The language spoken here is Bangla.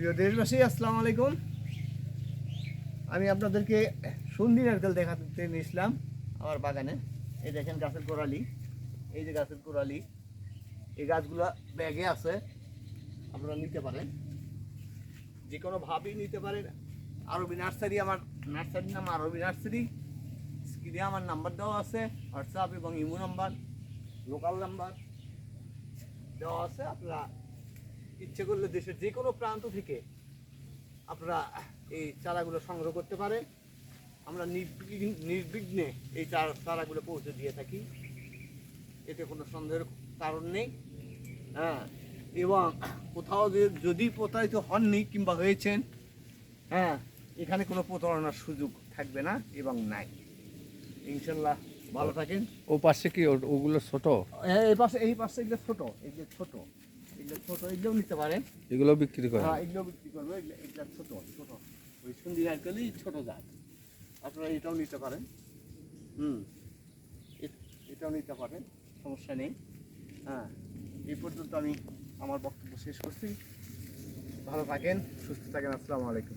প্রিয় দেশবাসী, আসসালামু আলাইকুম। আমি আপনাদেরকে সন্ধি নারকেল দেখাতে নিয়েছিলাম আমার বাগানে। এই দেখেন গাছের কোরালি এই যে গাছের কোরালি এই গাছগুলো ব্যাগে আছে, আপনারা নিতে পারেন। যে কোনোভাবেই নিতে পারেন। আরবি নার্সারি, আমার নার্সারির নাম আরবি নার্সারি। স্ক্রিনে আমার নাম্বার দেওয়া আছে, হোয়াটসঅ্যাপ এবং ইমো নাম্বার, লোকাল নাম্বার দেওয়া আছে, আপনারা ইচ্ছে করলে দেশের যে কোনো প্রান্ত থেকে আপনারা এই চারাগুলো সংগ্রহ করতে পারেন। আমরা নির্বিঘ্ন নির্বিঘ্নে এই চারা চারাগুলো পৌঁছে দিয়ে থাকি। এতে কোনো সন্দেহের কারণ নেই। হ্যাঁ এবং কোথাও যে- যদি প্রতারিত হননি কিংবা হয়েছেন হ্যাঁ এখানে কোনো প্রতারণার সুযোগ থাকবে না এবং নাই। ইনশাল্লাহ ভালো থাকেন। ও পাশে কি ওগুলো ছোট? হ্যাঁ, এই পাশে এই পাশে এগুলো ছোট এগুলো ছোট। এগুলো ছোট এগুলোও নিতে পারেন। এগুলো বিক্রি করে হ্যাঁ এগুলো বিক্রি করব। এগুলো এগুলো ছোট ছোট। ওই সুন্দি নারকেলই ছোট জাত আপনারা এটাও নিতে পারেন। হুম এটাও নিতে পারেন। সমস্যা নেই। হ্যাঁ এই পর্যন্ত আমি আমার বক্তব্য শেষ করছি। ভালো থাকেন সুস্থ থাকেন। আসসালামু আলাইকুম।